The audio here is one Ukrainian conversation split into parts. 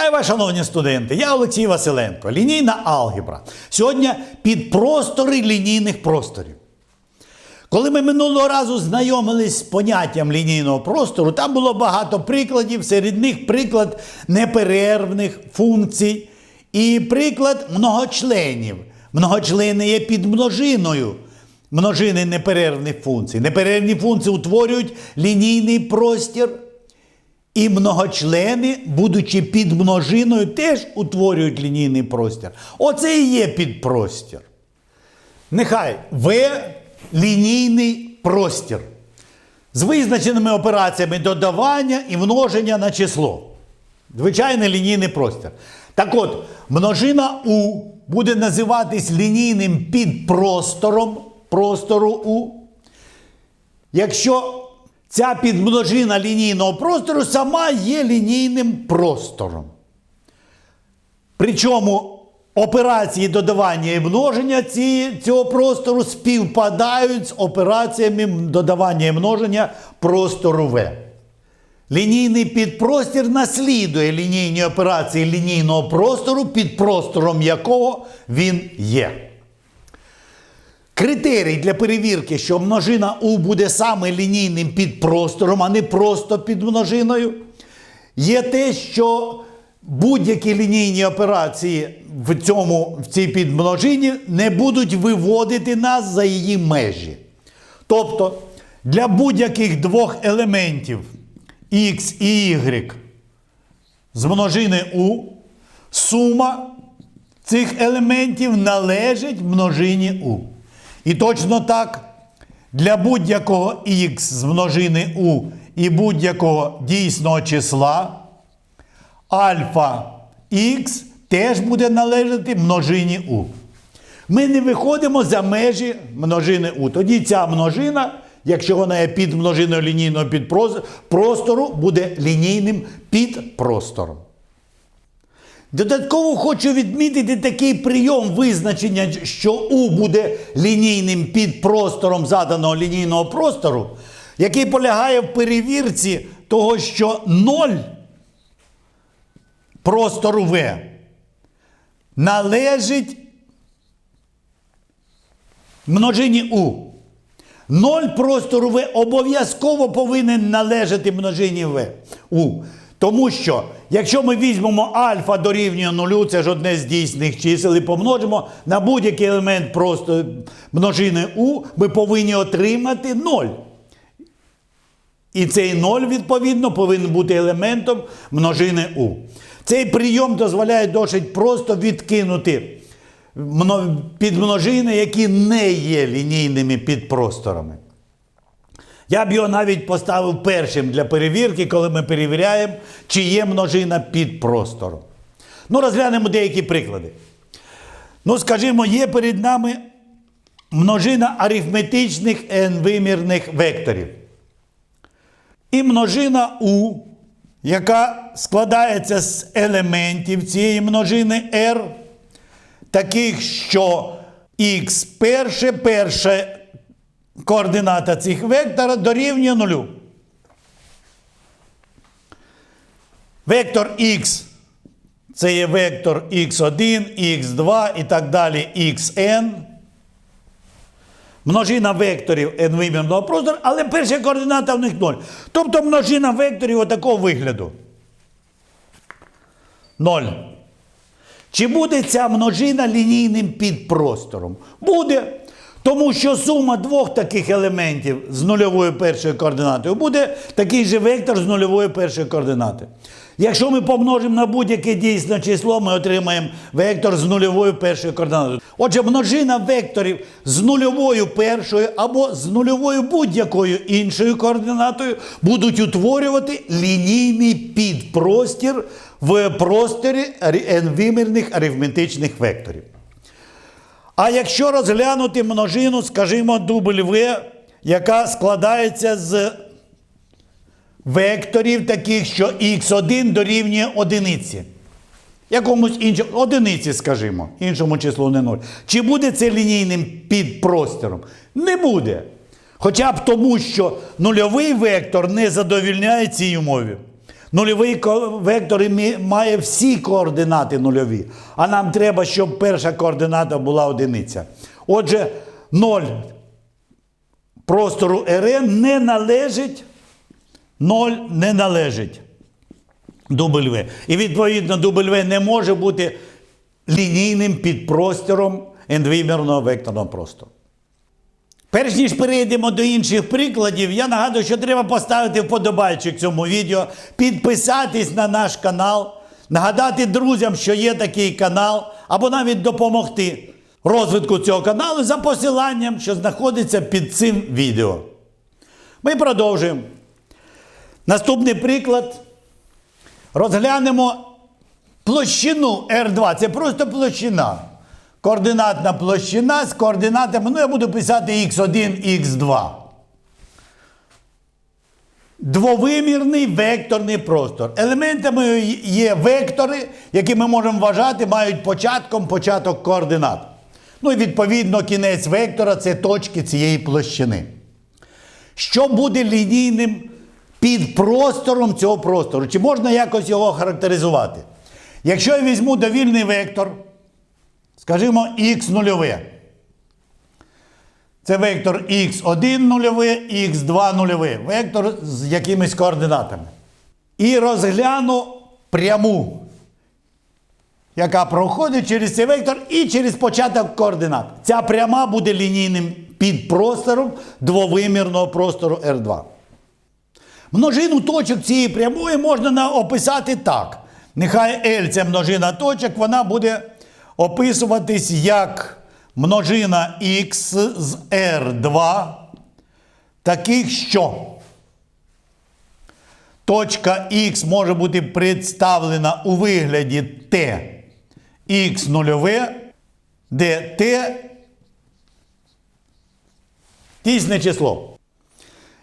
Вітаю вас, шановні студенти! Я Олексій Василенко, лінійна алгебра. Сьогодні підпростори лінійних просторів. Коли ми минулого разу знайомились з поняттям лінійного простору, там було багато прикладів, серед них приклад неперервних функцій і приклад многочленів. Многочлени є підмножиною множини неперервних функцій. Неперервні функції утворюють лінійний простір. І многочлени, будучи підмножиною, теж утворюють лінійний простір. Оце і є підпростір. Нехай В лінійний простір з визначеними операціями додавання і множення на число. Звичайний лінійний простір. Так от, множина У буде називатись лінійним підпростором простору У. Якщо ця підмножина лінійного простору сама є лінійним простором. Причому операції додавання і множення цього простору співпадають з операціями додавання і множення простору В. Лінійний підпростір наслідує лінійні операції лінійного простору, під простором якого він є. Критерій для перевірки, що множина У буде саме лінійним підпростором, а не просто підмножиною, є те, що будь-які лінійні операції в, цьому, в цій підмножині не будуть виводити нас за її межі. Тобто для будь-яких двох елементів X і Y з множини У сума цих елементів належить множині У. І точно так для будь-якого х з множини u і будь-якого дійсного числа альфа х теж буде належати множині u. Ми не виходимо за межі множини u. Тоді ця множина, якщо вона є під множиною лінійного підпростору, буде лінійним підпростором. Додатково хочу відмітити такий прийом визначення, що У буде лінійним підпростором заданого лінійного простору, який полягає в перевірці того, що 0 простору В належить множині У. 0 простору В обов'язково повинен належати множині В. У. Тому що, якщо ми візьмемо альфа дорівнює нулю, це ж одне з дійсних чисел, і помножимо на будь-який елемент просто множини У, ми повинні отримати 0. І цей 0, відповідно, повинен бути елементом множини У. Цей прийом дозволяє досить просто відкинути підмножини, які не є лінійними підпросторами. Я б його навіть поставив першим для перевірки, коли ми перевіряємо, чи є множина під простором. Ну, розглянемо деякі приклади. Ну, скажімо, є перед нами множина арифметичних n-вимірних векторів. І множина У, яка складається з елементів цієї множини R, таких, що х перше, перше координата цих вектора дорівнює нулю. Вектор х це є вектор x1, x2 і так далі xn. Множина векторів n вимірного простору, але перша координата в них 0. Тобто множина векторів отакого вигляду. 0. Чи буде ця множина лінійним підпростором? Буде. Тому що сума двох таких елементів з нульовою першою координатою буде такий же вектор з нульовою першою координатою. Якщо ми помножимо на будь-яке дійсне число, ми отримаємо вектор з нульовою першою координатою. Отже, множина векторів з нульовою першою або з нульовою будь-якою іншою координатою будуть утворювати лінійний підпростір в просторі n-вимірних арифметичних векторів. А якщо розглянути множину, скажімо, W, яка складається з векторів таких, що x1 дорівнює одиниці. Якомусь іншому, одиниці, скажімо, іншому числу не 0. Чи буде це лінійним підпростором? Не буде. Хоча б тому, що нульовий вектор не задовільняє цій умові. Нульовий вектор має всі координати нульові. А нам треба, щоб перша координата була одиниця. Отже, 0 простору РН не належить, 0 не належить W. І відповідно W не може бути лінійним підпростором n-вимірного векторного простору. Перш ніж перейдемо до інших прикладів, я нагадую, що треба поставити вподобайчик цьому відео, підписатись на наш канал, нагадати друзям, що є такий канал, або навіть допомогти розвитку цього каналу за посиланням, що знаходиться під цим відео. Ми продовжуємо. Наступний приклад. Розглянемо площину R2. Це просто площина. Координатна площина з координатами, ну я буду писати x1, x2. Двовимірний векторний простор. Елементами є вектори, які ми можемо вважати, мають початком початок координат. Ну і відповідно кінець вектора це точки цієї площини. Що буде лінійним підпростором цього простору? Чи можна якось його характеризувати? Якщо я візьму довільний вектор, скажімо, х нульове. Це вектор x1 нульове, x2 нульове. Вектор з якимись координатами. І розгляну пряму, яка проходить через цей вектор і через початок координат. Ця пряма буде лінійним підпростором двовимірного простору R2. Множину точок цієї прямої можна описати так. Нехай L це множина точок, вона буде описуватись як множина X з R2, таких що точка X може бути представлена у вигляді T X нульове, де T дійсне число.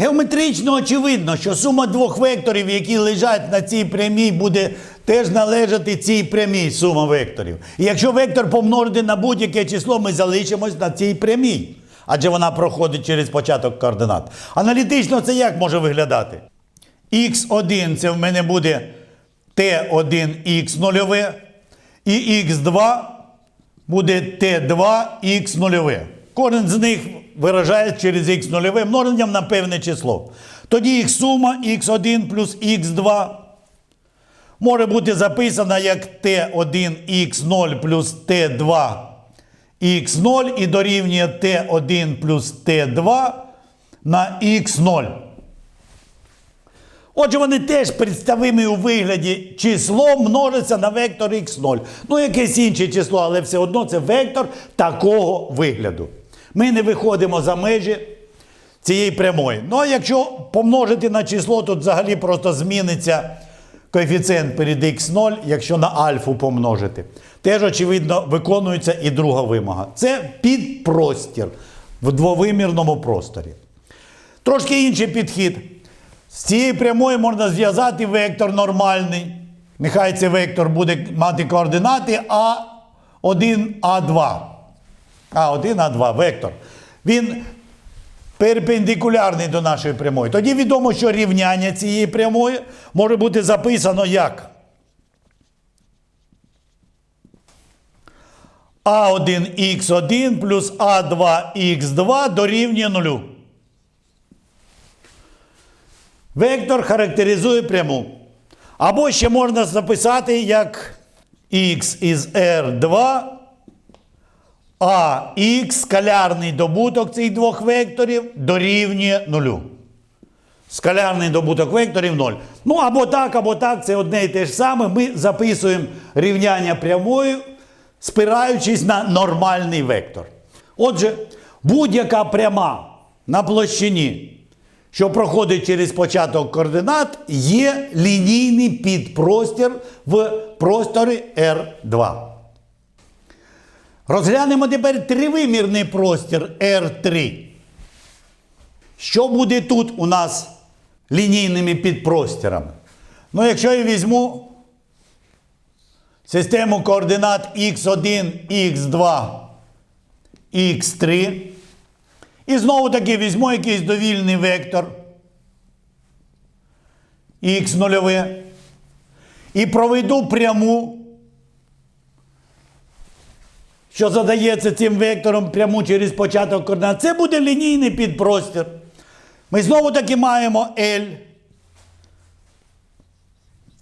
Геометрично очевидно, що сума двох векторів, які лежать на цій прямій, буде теж належати цій прямій сума векторів. І якщо вектор помножити на будь-яке число, ми залишимось на цій прямій, адже вона проходить через початок координат. Аналітично це як може виглядати? Х1 це в мене буде Т1х нульове, і х2 буде Т2х нульове. Кожен з них виражає через х нульове множенням на певне число. Тоді їх сума х1 плюс х2 може бути записана як Т1х0 плюс Т2х0 і дорівнює Т1 плюс Т2 на х0. Отже, вони теж представимі у вигляді число множиться на вектор x0. Ну, якесь інше число, але все одно це вектор такого вигляду. Ми не виходимо за межі цієї прямої. Ну, а якщо помножити на число, тут взагалі просто зміниться коефіцієнт перед x0, якщо на альфу помножити. Теж, очевидно, виконується і друга вимога. Це підпростір в двовимірному просторі. Трошки інший підхід. З цієї прямої можна зв'язати вектор нормальний. Нехай цей вектор буде мати координати А1, А2. А1, А2 вектор. Він перпендикулярний до нашої прямої. Тоді відомо, що рівняння цієї прямої може бути записано як А1х1 плюс А2х2 дорівнює нулю. Вектор характеризує пряму. Або ще можна записати як х із R2, а х скалярний добуток цих двох векторів дорівнює нулю. Скалярний добуток векторів 0. Ну або так, або так, це одне і те ж саме. Ми записуємо рівняння прямою, спираючись на нормальний вектор. Отже, будь-яка пряма на площині, що проходить через початок координат, є лінійний підпростір в просторі R2. Розглянемо тепер тривимірний простір R3. Що буде тут у нас лінійними підпростірами? Ну, якщо я візьму систему координат x1, x2, x3, і знову таки візьму якийсь довільний вектор x0, і проведу пряму, що задається цим вектором пряму через початок координат, це буде лінійний підпростір. Ми знову таки маємо L.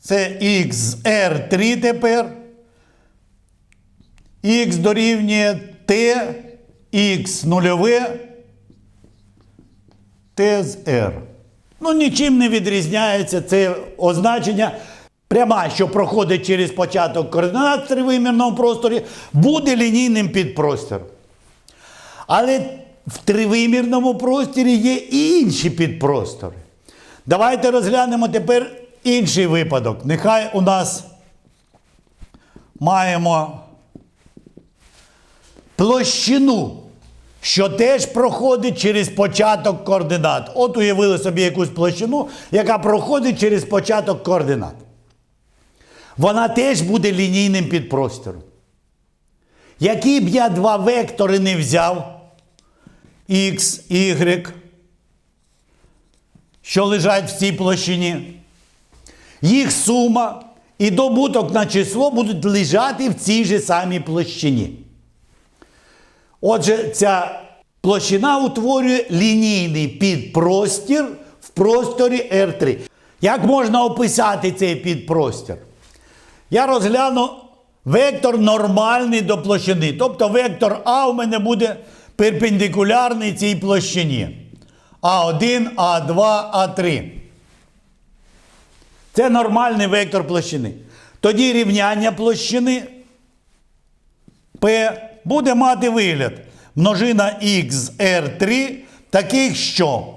Це XR3 тепер. Х дорівнює T, Х нульове, Т з R. Ну, нічим не відрізняється це означення. Пряма, що проходить через початок координат в тривимірному просторі, буде лінійним підпростіром. Але в тривимірному просторі є і інші підпростори. Давайте розглянемо тепер інший випадок. Нехай у нас маємо площину, що теж проходить через початок координат. От уявили собі якусь площину, яка проходить через початок координат. Вона теж буде лінійним підпростором. Які б я два вектори не взяв, X, Y, що лежать в цій площині, їх сума і добуток на число будуть лежати в цій же самій площині. Отже, ця площина утворює лінійний підпростір в просторі R3. Як можна описати цей підпростір? Я розгляну вектор нормальний до площини. Тобто вектор А у мене буде перпендикулярний цій площині. А1, А2, А3. Це нормальний вектор площини. Тоді рівняння площини P буде мати вигляд множина XR3 таких, що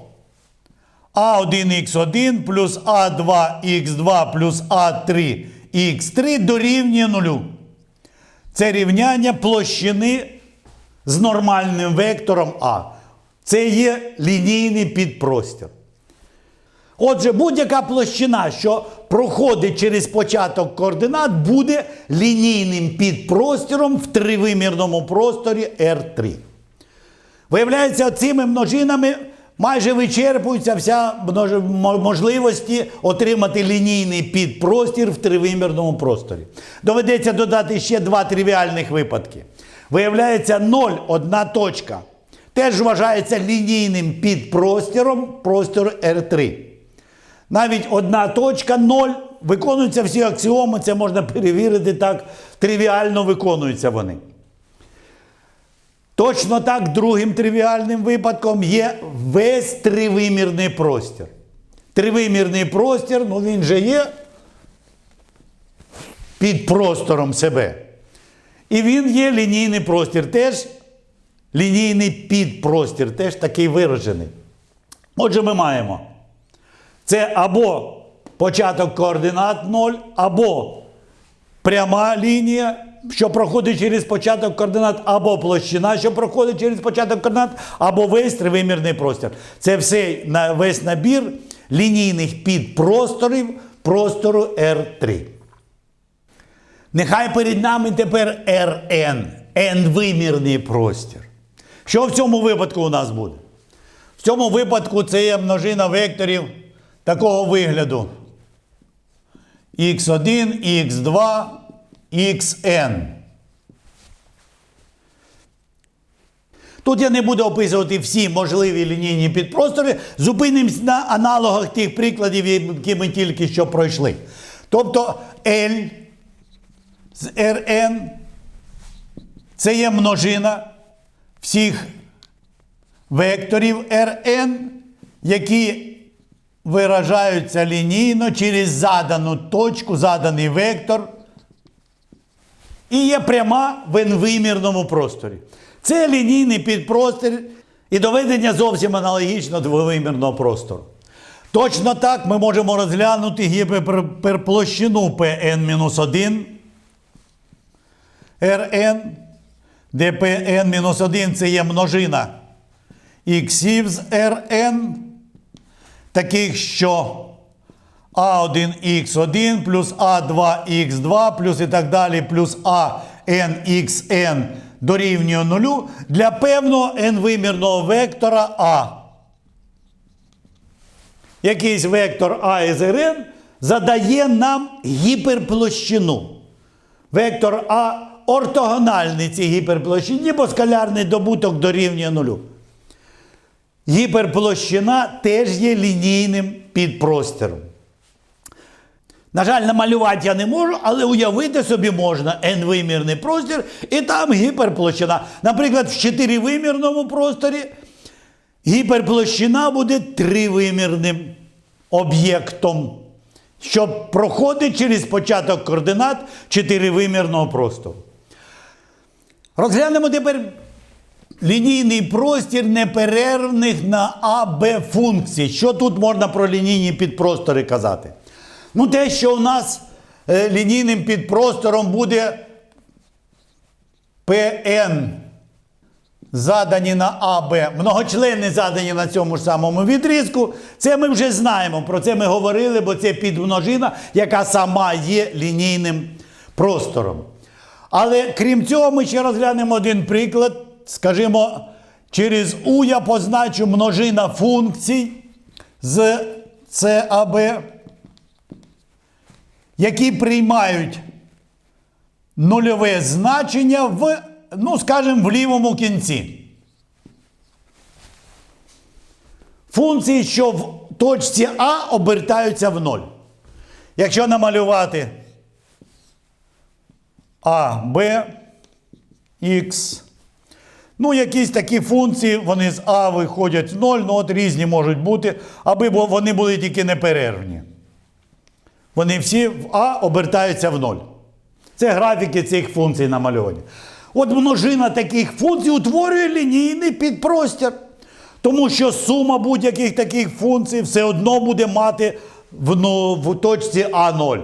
А1х1 плюс А2х2 плюс А3х3 дорівнює нулю. Це рівняння площини з нормальним вектором А. Це є лінійний підпростір. Отже, будь-яка площина, що проходить через початок координат, буде лінійним підпростіром в тривимірному просторі R3. Виявляється, цими множинами майже вичерпуються вся можливості отримати лінійний підпростір в тривимірному просторі. Доведеться додати ще два тривіальних випадки. Виявляється, 0, одна точка, теж вважається лінійним підпростіром простору R3. Навіть одна точка 0, виконуються всі аксіоми, це можна перевірити так, тривіально виконуються вони. Точно так, другим тривіальним випадком є весь тривимірний простір. Тривимірний простір, ну він же є під простором себе. І він є лінійний простір, теж лінійний підпростір, теж такий виражений. Отже, ми маємо. Це або початок координат 0, або пряма лінія, що проходить через початок координат, або площина, що проходить через початок координат, або весь тривимірний простір. Це все весь набір лінійних підпросторів простору R3. Нехай перед нами тепер Rn, n-вимірний простір. Що в цьому випадку у нас буде? В цьому випадку це є множина векторів такого вигляду. x1, x2, xn. Тут я не буду описувати всі можливі лінійні підпростори, зупинимось на аналогах тих прикладів, які ми тільки що пройшли. Тобто L з Rn це є множина всіх векторів Rn, які виражаються лінійно через задану точку, заданий вектор. І є пряма в n-вимірному просторі. Це лінійний підпростір і доведення зовсім аналогічно двовимірного простору. Точно так ми можемо розглянути гіперплощину Pn-1 Rn, де Pn-1 це є множина іксів з Rn, таких що А1х1 плюс А2х2 плюс і так далі, плюс АНХН дорівнює нулю для певного n-вимірного вектора А. Якийсь вектор А із РН задає нам гіперплощину. Вектор А ортогональний цій гіперплощині, бо скалярний добуток дорівнює нулю. Гіперплощина теж є лінійним підпростіром. На жаль, намалювати я не можу, але уявити собі можна n-вимірний простір, і там гіперплощина. Наприклад, в чотиривимірному просторі гіперплощина буде тривимірним об'єктом, що проходить через початок координат чотиривимірного простору. Розглянемо тепер лінійний простір неперервних на А, Б функцій. Що тут можна про лінійні підпростори казати? Ну, те, що у нас е, лінійним підпростором буде ПН задані на АБ, многочлени задані на цьому ж самому відрізку, це ми вже знаємо. Про це ми говорили, бо це підмножина, яка сама є лінійним простором. Але крім цього, ми ще розглянемо один приклад. Скажімо, через У я позначу множина функцій з САБ, які приймають нульове значення в, ну, скажімо, в лівому кінці. Функції, що в точці А обертаються в ноль. Якщо намалювати А, Б, Х. Ну, якісь такі функції, вони з А виходять в 0, ну от різні можуть бути, аби вони були тільки неперервні. Вони всі в А обертаються в 0. Це графіки цих функцій намальовані. От множина таких функцій утворює лінійний підпростір. Тому що сума будь-яких таких функцій все одно буде мати в, ну, в точці А0.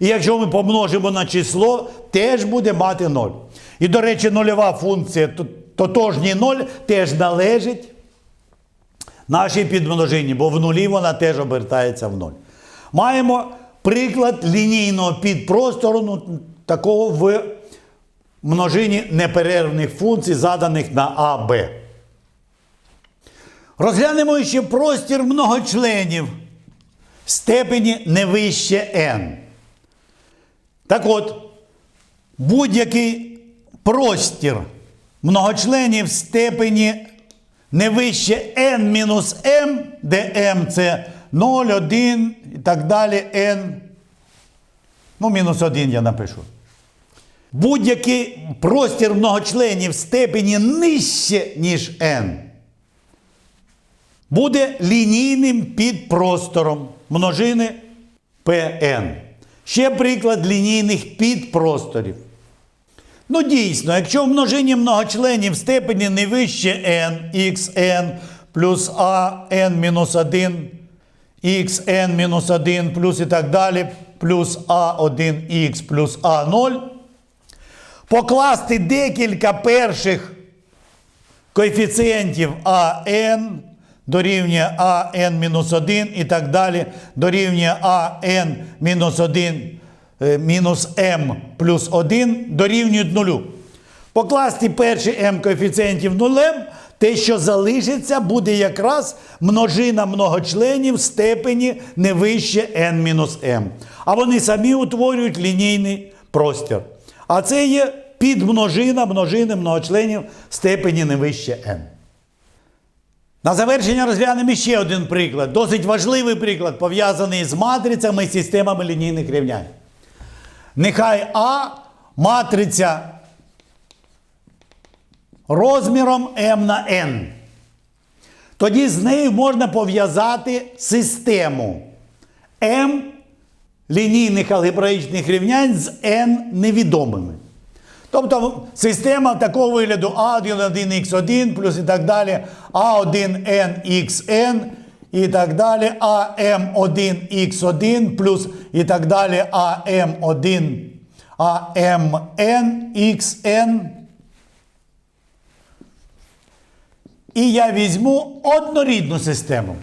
І якщо ми помножимо на число, теж буде мати 0. І, до речі, нульова функція то- тотожній 0 теж належить нашій підмножині, бо в нулі вона теж обертається в 0. Маємо приклад лінійного підпростору, ну, такого в множині неперервних функцій, заданих на А, Б. Розглянемо ще простір многочленів степені не вище n. Так от, будь-який простір многочленів степені не вище n-m, де m це 0, 1 і так далі n. Ну, мінус 1 я напишу. Будь-який простір многочленів степені нижче, ніж n буде лінійним підпростором множини Pn. Ще приклад лінійних підпросторів. Ну, дійсно, якщо в множині многочленів степені не вище n, xn плюс a n мінус 1, xn мінус 1 плюс і так далі, плюс a1x плюс a0, покласти декілька перших коефіцієнтів АН дорівнює АН мінус 1 і так далі дорівнює АН мінус 1 е, мінус М плюс 1 дорівнюють нулю. Покласти перший М коефіцієнтів нулем, те, що залишиться, буде якраз множина многочленів степені не вище n-m. А вони самі утворюють лінійний простір. А це є підмножина множини многочленів степені не вище n. На завершення розглянемо ще один приклад. Досить важливий приклад, пов'язаний з матрицями і системами лінійних рівнянь. Нехай А матриця розміром m на n. Тоді з нею можна пов'язати систему m лінійних алгебраїчних рівнянь з n невідомими. Тобто система такого вигляду А1, плюс і так далі, А1nxn і так далі, АМ1х1 плюс і так далі, АМ1, АМНxn. І я візьму однорідну систему.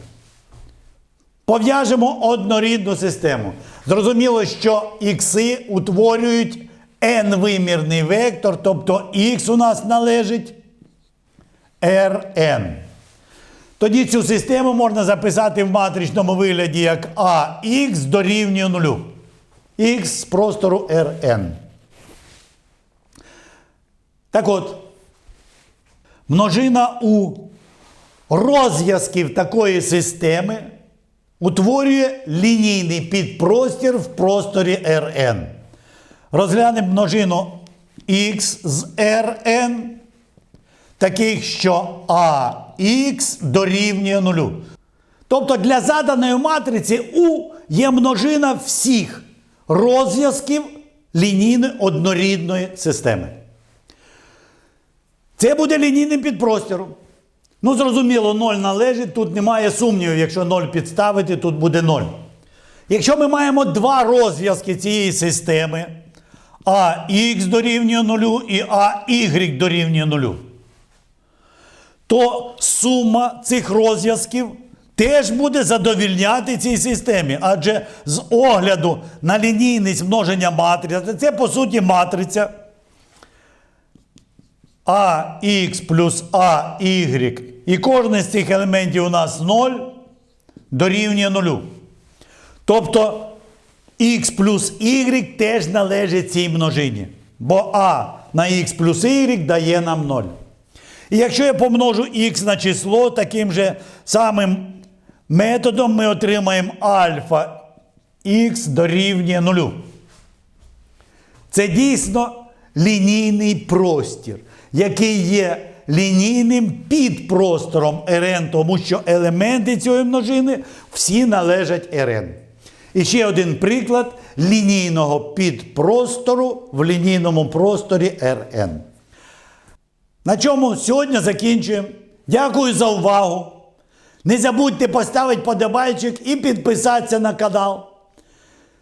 Пов'яжемо однорідну систему. Зрозуміло, що ікси утворюють n-вимірний вектор, тобто х у нас належить Rn. Тоді цю систему можна записати в матричному вигляді як AX дорівнює нулю. Х з простору Rn. Так от, множина у розв'язків такої системи утворює лінійний підпростір в просторі Rn. Розглянемо множину х з Rn, таких, що ax дорівнює нулю. Тобто для заданої матриці У є множина всіх розв'язків лінійної однорідної системи. Це буде лінійним підпростіром. Ну, зрозуміло, 0 належить, тут немає сумнівів, якщо 0 підставити, тут буде 0. Якщо ми маємо два розв'язки цієї системи, ax дорівнює 0 і ay дорівнює 0, то сума цих розв'язків теж буде задовільняти цій системі. Адже з огляду на лінійність множення матриць, це по суті матриця. Ax плюс ay, і кожен з цих елементів у нас 0 дорівнює 0. Тобто x плюс y теж належить цій множині. Бо а на x плюс y дає нам 0. І якщо я помножу x на число, таким же самим методом ми отримаємо альфа х дорівнює 0. Це дійсно лінійний простір, який є лінійним підпростором РН, тому що елементи цієї множини всі належать РН. І ще один приклад лінійного підпростору в лінійному просторі РН. На чому сьогодні закінчуємо. Дякую за увагу. Не забудьте поставити подобайчик і підписатися на канал.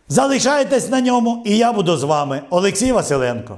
Залишайтесь на ньому, і я буду з вами, Олексій Василенко.